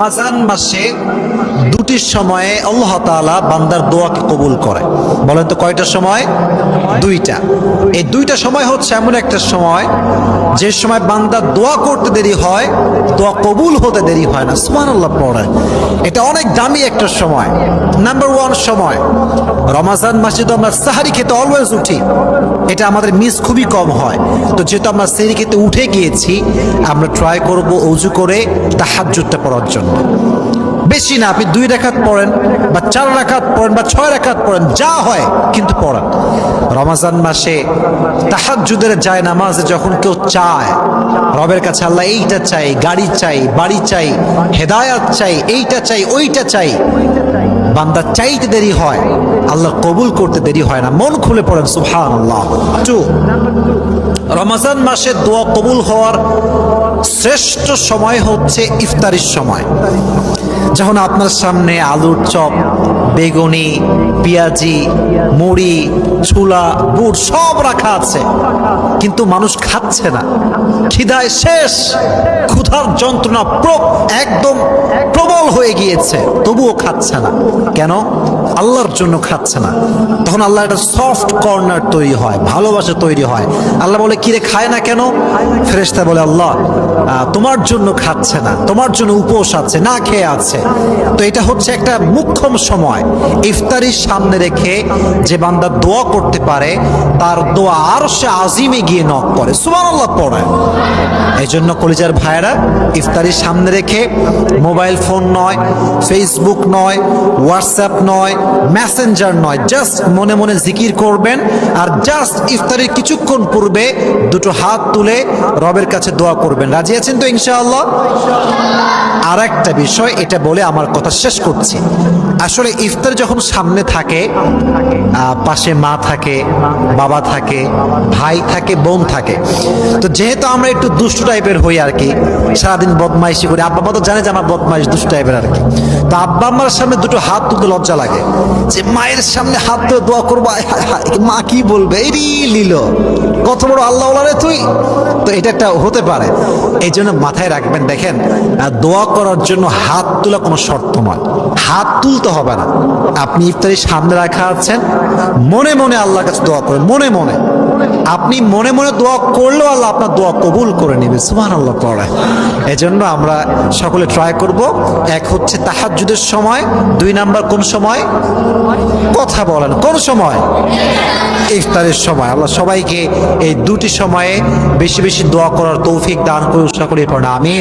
রমাজান মাসে দুটি সময়ে আল্লাহ বান্দার দোয়াকে কবুল করে। বলেন তো কয়টা সময়? দুইটা। এই দুইটা সময় হচ্ছে এমন একটা সময়, যে সময় বান্দার দোয়া করতে দেরি হয়, দোয়া কবুল হতে দেরি হয় না। সুবহানাল্লাহ পড়ে এটা অনেক দামি একটা সময়। নাম্বার ওয়ান সময়। রমাজান মাসে তো আমরা সাহারি খেতে অলওয়েজ উঠি। এটা আমাদের মিস খুবই কম হয়। তো যেহেতু আমরা সেরি খেতে উঠে গিয়েছি, আমরা ট্রাই করব অজু করে তাহাজ্জুদটা পড়ার জন্য। বেশি না, আপনি দুই রেখাত পড়েন বা চার রেখাত পড়েন বা ছয় রেখাত পড়েন, যা হয় কিন্তু পড়েন। রমাজান মাসে তাহার যুদের যায় নামাজে যখন কেউ চায়, রবের কাছে আল্লাহ এইটা চাই, গাড়ি চাই, বাড়ি চাই, হেদায়াত চাই, এইটা চাই, ওইটা চাই, বান্দা চাইতে দেরি হয়। আল্লাহ কবুল করতে দেরি হয় না। মন খুলে পড়েন সুবহান আল্লাহ টু, রমাজান মাসে দোয়া কবুল হওয়ার শ্রেষ্ঠ সময় হচ্ছে ইফতারির সময়। যখন আপনার সামনে আলুর চপ, বেগুনি, পেঁয়াজি, মুড়ি ছোলা বুট সব রাখা আছে, কিন্তু মানুষ খাচ্ছে না। খিদায় শেষ, ক্ষুধার যন্ত্রণা একদম প্রবল হয়ে গিয়েছে, তবুও খাচ্ছে না। কেন? আল্লাহর জন্য খাচ্ছে। না। তখন আল্লাহ একটা সফট কর্নার তৈরি হয়, ভালোবাসা তৈরি হয়। আল্লাহ বলে, কিরে, খায় না কেন? ফেরেশতা বলে, আল্লাহ তোমার জন্য খাচ্ছে না, তোমার জন্য উপোস আছে, না খেয়ে আছে। তো এটা হচ্ছে একটা মুখ্যম সময়। ইফতারির সামনে রেখে যে বান্দা দোয়া করতে পারে, তার দোয়া আর সে আজিমে গিয়ে নক করে। সুমান সুবহানাল্লাহ পড়ে। এই জন্য কলিজার ভাইয়েরা, ইফতারির সামনে রেখে মোবাইল ফোন নয় ফেসবুক নয় হোয়াটসঅ্যাপ নয় মেসেঞ্জার নয় জাস্ট মনে মনে জিকির করবেন আর জাস্ট ইফতারির কিছুক্ষণ পূর্বে দুটো হাত তুলে রবের কাছে দোয়া করবেন। রাজি আছেন তো ইনশাআল্লাহ? আর একটা বিষয়, এটা বলে আমার কথা শেষ করছি। আসলে ইফতার যখন সামনে থাকে পাশে মা থাকে, বাবা থাকে, ভাই থাকে, বোন থাকে, তো যেহেতু আমরা একটু দুষ্টু টাইপের হই আর কি, সারাদিন বদমাইশি করি, আব্বা মা তো জানে যে আমার বদমাইশ দুষ্টু টাইপের আর কি, তো আব্বা আমার সামনে দুটো হাত তুলতে লজ্জা লাগে। যে মায়ের সামনে হাত তুলে দোয়া করব। মা কি বলবে? এই লিল। কত বড় আল্লাহ তুই। তো এটা একটা হতে পারে। এই জন্য মাথায় রাখবেন, দেখেন দোয়া করার জন্য হাত তোলা কোনো শর্ত নয়। হাত তুলতে হবে না। আপনি ইফতারির সামনে রাখা আছেন, মনে মনে আল্লাহর কাছে দোয়া করেন, মনে মনে। আপনি মনে মনে দোয়া করলেও আল্লাহ আপনার দোয়া কবুল করে নেবে সুমান আল্লাহ পড়ায় এজন্য আমরা সকলে ট্রাই করব। এক হচ্ছে তাহাজ্জুদের সময়, দুই নাম্বার কোন সময়? কথা বলেন, কোন সময়? ইফতারের সময়। আল্লাহ সবাইকে এই দুটি সময়ে বেশি বেশি বেশি দোয়া করার তৌফিক দান করে উৎসাহ করে পড়া আমি